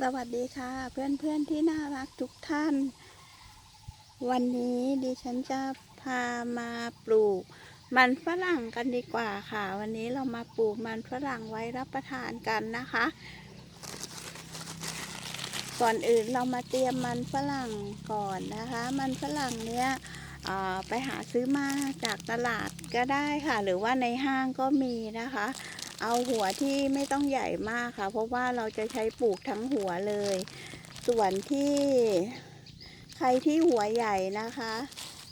สวัสดีค่ะ เพื่อนๆที่น่ารักทุกท่าน วันนี้ดิฉันจะพามาปลูก มันฝรั่งกันดีกว่าค่ะ วันนี้เรามาปลูกมันฝรั่งไว้รับประทานกันนะคะ ก่อนอื่นเรามาเตรียมมันฝรั่งก่อนนะคะ มันฝรั่งเนี้ยเอ่อไปหาซื้อมาจากตลาดก็ได้ค่ะ หรือว่าในห้างก็มีนะคะ เอาหัวที่ไม่ต้องใหญ่มากค่ะ เพราะว่าเราจะใช้ปลูกทั้งหัวเลย ส่วนที่ใครที่หัวใหญ่นะคะ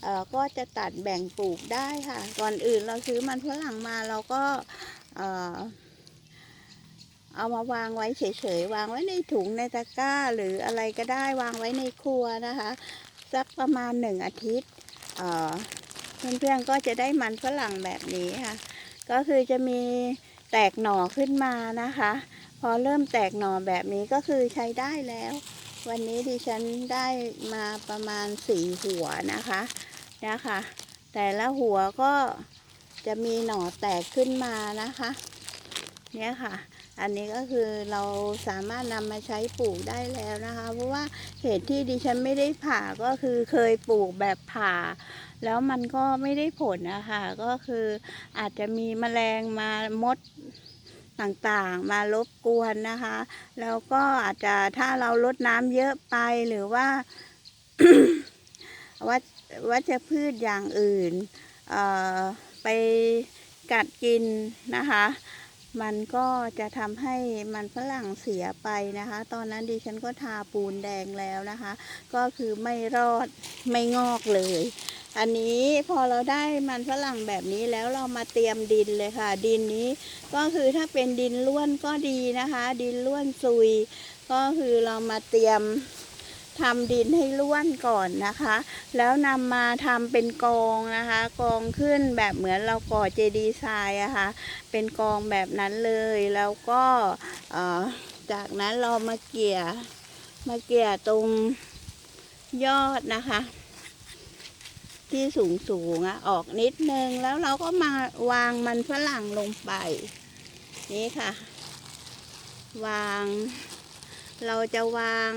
เออก็จะตัดแบ่งปลูกได้ค่ะ ก่อนอื่นเราซื้อมันฝรั่งมาเราก็เออเอามาวางไว้เฉยๆ วางไว้ในถุงในตะกร้า หรืออะไรก็ได้วางไว้ในครัวนะคะ สักประมาณหนึ่งอาทิตย์เออเพื่อนๆก็จะได้มันฝรั่งแบบนี้ค่ะ ก็คือจะมี แตกหน่อขึ้นมานะคะ พอเริ่มแตกหน่อแบบนี้ก็คือใช้ได้แล้ว วันนี้ดิฉันได้มาประมาณสี่หัวนะคะนะคะ แต่ละหัวก็จะมีหน่อแตกขึ้นมานะคะ เนี่ยค่ะ อันนี้ก็คือเราสามารถนำมาใช้ปลูกได้แล้วนะคะ เพราะว่าเหตุที่ดิฉันไม่ได้ผ่าก็คือเคยปลูกแบบผ่า แล้วมันก็ไม่ได้ผลนะคะก็คืออาจจะมีแมลงมามดต่างๆ มารบกวนนะคะ แล้วก็อาจจะถ้าเราลดน้ำเยอะไปหรือว่าวัชวัชพืชอย่างอื่นเอ่อไปกัดกินนะคะ มันก็จะทำให้มันฝรั่งเสียไปนะคะ ตอนนั้นดิฉันก็ทาปูนแดงแล้วนะคะ ก็คือไม่รอดไม่งอกเลย อันนี้พอเราได้มันฝรั่งแบบนี้แล้วเรามาเตรียมดินเลยค่ะ ดินนี้ก็คือถ้าเป็นดินล้วนก็ดีนะคะ ดินล้วนซุย ก็คือเรามาเตรียมทำดินให้ล้วนก่อนนะคะ แล้วนำมาทำเป็นกองนะคะ กองขึ้นแบบเหมือนเราก่อเจดีย์ทรายอะค่ะเป็นกองแบบนั้นเลยแล้วก็จากนั้นเรามาเกี่ยมาเกี่ยตรงยอดนะคะ ที่สูงสูงอะออกนิดนึงแล้วเราก็มาวางมันฝรั่งลงไป นี่ค่ะ วาง เราจะวาง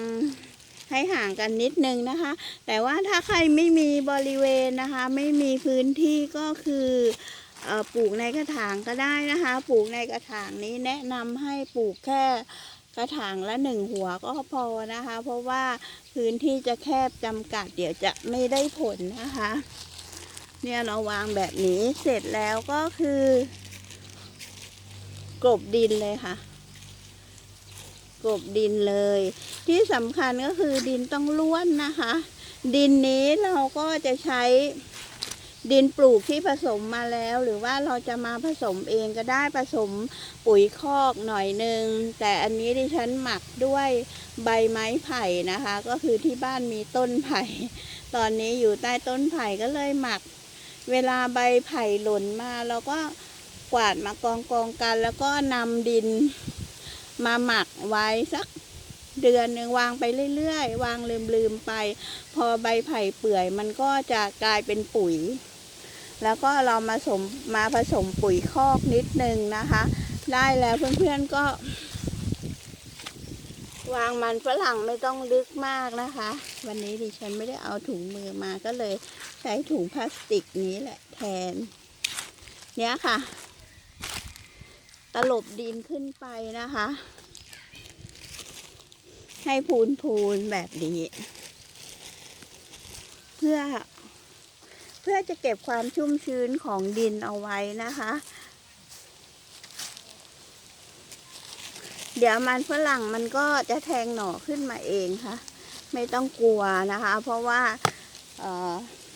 ให้ห่างกันนิดนึงนะคะ แต่ว่าถ้าใครไม่มีบริเวณนะคะ ไม่มีพื้นที่ก็คืออปลูกในกระถางก็ได้นะคะ ปลูกในกระถางนี้แนะนำให้ปลูกแค่ กระถางละหนึ่งหัวก็พอนะคะ เพราะว่าพื้นที่จะแคบจำกัด เดี๋ยวจะไม่ได้ผลนะคะ เนี่ยเราวางแบบนี้เสร็จแล้วก็คือกลบดินเลยค่ะ กลบดินเลย ที่สำคัญก็คือดินต้องล้วนนะคะ ดินนี้เราก็จะใช้ ดินปลูกที่ผสมมาแล้ว หรือว่าเราจะมาผสมเองก็ได้ผสมปุ๋ยคอกหน่อยหนึ่งแต่อันนี้ดิฉันหมักด้วยใบไม้ไผ่นะคะ ก็คือที่บ้านมีต้นไผ่ ตอนนี้อยู่ใต้ต้นไผ่ก็เลยหมัก เวลาใบไผ่หล่นมาเราก็กวาดมากองกองกัน แล้วก็นำดินมาหมักไว้สักเดือนหนึ่งวางไปเรื่อยๆ วางลืมๆไป พอใบไผ่เปื่อยมันก็จะกลายเป็นปุ๋ย แล้วก็เรามาสมมาผสมปุ๋ยคอกนิดนึงนะคะ ได้แล้วเพื่อนๆก็ วางมันฝรั่งไม่ต้องลึกมากนะคะ วันนี้ดิฉันไม่ได้เอาถุงมือมาก็เลยใช้ถุงพลาสติกนี้แหละแทน เนี้ยค่ะ ตลบดินขึ้นไปนะคะ ให้พูนพูนๆแบบนี้ เพื่อ เพื่อจะเก็บความชุ่มชื้นของดินเอาไว้นะคะ เดี๋ยวมันฝรั่งมันก็จะแทงหน่อขึ้นมาเองค่ะ ไม่ต้องกลัวนะคะ เพราะว่าเ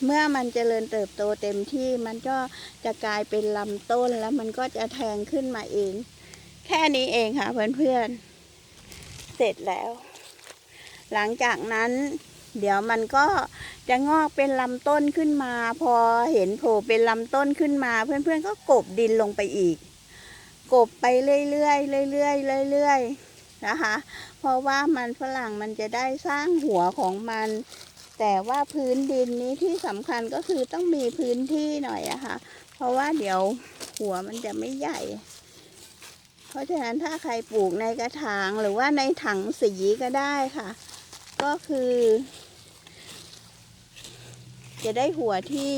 เมื่อมันเจริญเติบโตเต็มที่มันก็จะกลายเป็นลำต้นแล้วมันก็จะแทงขึ้นมาเอง แค่นี้เองค่ะเพื่อนๆเสร็จแล้ว หลังจากนั้น เดี๋ยวมันก็ จะงอกเป็นลำต้นขึ้นมา พอเห็นโผล่เป็นลำต้นขึ้นมา เพื่อนๆก็กบดินลงไปอีก กบไปเรื่อยๆเรื่อยๆเรื่อยๆนะคะ เพราะว่ามันฝรั่งมันจะได้สร้างหัวของมัน แต่ว่าพื้นดินนี้ที่สำคัญก็คือต้องมีพื้นที่หน่อยอะค่ะ เพราะว่าเดี๋ยวหัวมันจะไม่ใหญ่ เพราะฉะนั้นถ้าใครปลูกในกระถางหรือว่าในถังสีก็ได้ค่ะ ก็คือ จะได้หัวที่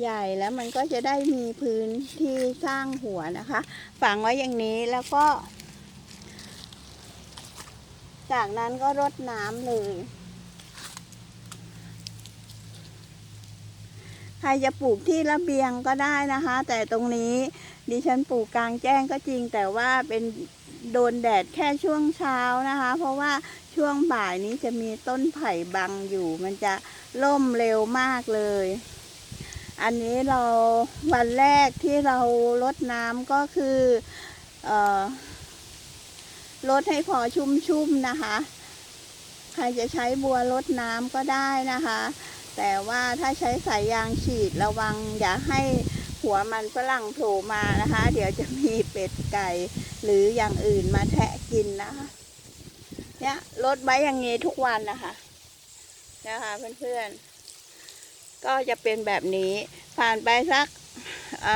ใหญ่แล้วมันก็จะได้มีพื้นที่สร้างหัวนะคะ ฝังไว้อย่างนี้แล้วก็ จากนั้นก็รดน้ำเลย ใครจะปลูกที่ระเบียงก็ได้นะคะ แต่ตรงนี้ดิฉันปลูกกลางแจ้งก็จริง แต่ว่าเป็นโดนแดดแค่ช่วงเช้านะคะ เพราะว่าช่วงบ่ายนี้จะมีต้นไผ่บังอยู่มันจะ ล่มเร็วมากเลย อันนี้เราวันแรกที่เราลดน้ำก็คืออลดให้พอชุ่มๆนะคะ ใครจะใช้บัวลดน้ำก็ได้นะคะ แต่ว่าถ้าใช้สายยางฉีดระวังอย่าให้หัวมันฝรั่งโผล่มานะคะ เดี๋ยวจะมีเป็ดไก่ หรืออย่างอื่นมาแทะกินนะคะเนี่ยลดไว้อย่างนี้ทุกวันนะคะ นะคะเพื่อนๆ ก็จะเป็นแบบนี้ ผ่านไปสักอ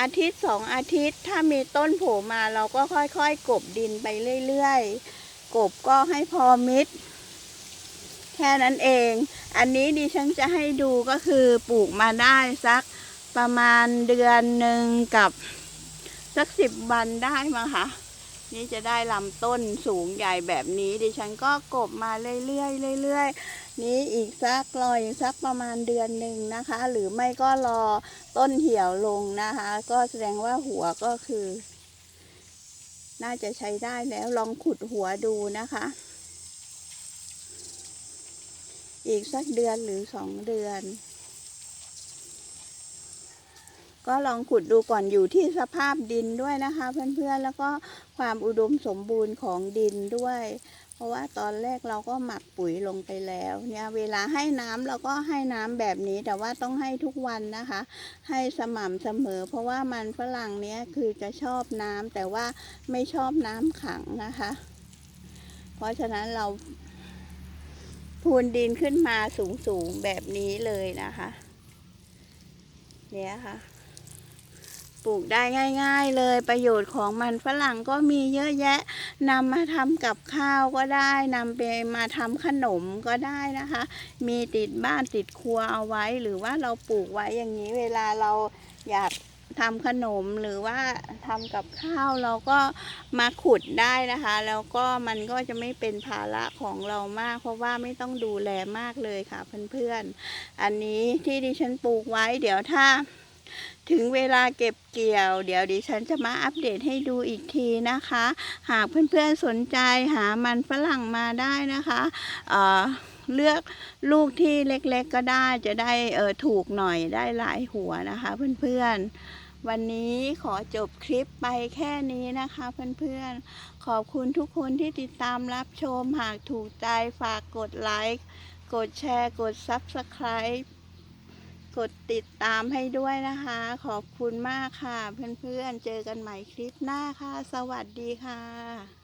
อาทิตย์สองอาทิตย์ ถ้ามีต้นโผล่มาเราก็ค่อยๆ กบดินไปเรื่อยๆ กบก็ให้พอมิด แค่นั้นเอง อันนี้ดิฉันจะให้ดูก็คือปลูกมาได้สักประมาณเดือนหนึ่งกับสักสิบวันได้มั้งคะนี่จะได้ลำต้นสูงใหญ่แบบนี้ ดิฉันก็กบมาเรื่อยๆเรื่อยๆ นี้อีกสักรออีกสักประมาณเดือนหนึ่งนะคะ หรือไม่ก็รอต้นเหี่ยวลงนะคะ ก็แสดงว่าหัวก็คือ น่าจะใช้ได้แล้วลองขุดหัวดูนะคะ อีกสักเดือนหรือสองเดือน ก็ลองขุดดูก่อนอยู่ที่สภาพดินด้วยนะคะ เพื่อนๆแล้วก็ความอุดมสมบูรณ์ของดินด้วย เพราะว่าตอนแรกเราก็หมักปุ๋ยลงไปแล้ว เนี่ยเวลาให้น้ำเราก็ให้น้ำแบบนี้ แต่ว่าต้องให้ทุกวันนะคะ ให้สม่ำเสมอ เพราะว่ามันฝรั่งเนี้ยคือจะชอบน้ำแต่ว่าไม่ชอบน้ำขังนะคะ เพราะฉะนั้นเราพูนดินขึ้นมาสูงๆแบบนี้เลยนะคะ เนี่ยค่ะ ปลูกได้ง่าย ๆ เลยประโยชน์ของมันฝรั่งก็มีเยอะแยะนำมาทำกับข้าวก็ได้นำไปมาทำขนมก็ได้นะคะ มีติดบ้านติดครัวเอาไว้ หรือว่าเราปลูกไว้อย่างนี้เวลาเราอยากทำขนมหรือว่าทำกับข้าวเราก็มาขุดได้นะคะ แล้วก็มันก็จะไม่เป็นภาระของเรามาก เพราะว่าไม่ต้องดูแลมากเลยค่ะเพื่อนๆ อันนี้ที่ดิฉันปลูกไว้เดี๋ยวถ้า ถึงเวลาเก็บเกี่ยว เดี๋ยวดิฉันจะมาอัปเดตให้ดูอีกทีนะคะ หากเพื่อนๆสนใจหามันฝรั่งมาได้นะคะเเลือกลูกที่เล็กๆก็ได้จะได้เออถูกหน่อยได้หลายหัวนะคะ เพื่อนๆ วันนี้ขอจบคลิปไปแค่นี้นะคะเพื่อนๆ ขอบคุณทุกคนที่ติดตามรับชมหากถูกใจฝากกดไลค์กดแชร์กด Subscribe กดติดตามให้ด้วยนะคะ ขอบคุณมากค่ะ เพื่อนๆเจอกันใหม่คลิปหน้าค่ะ สวัสดีค่ะ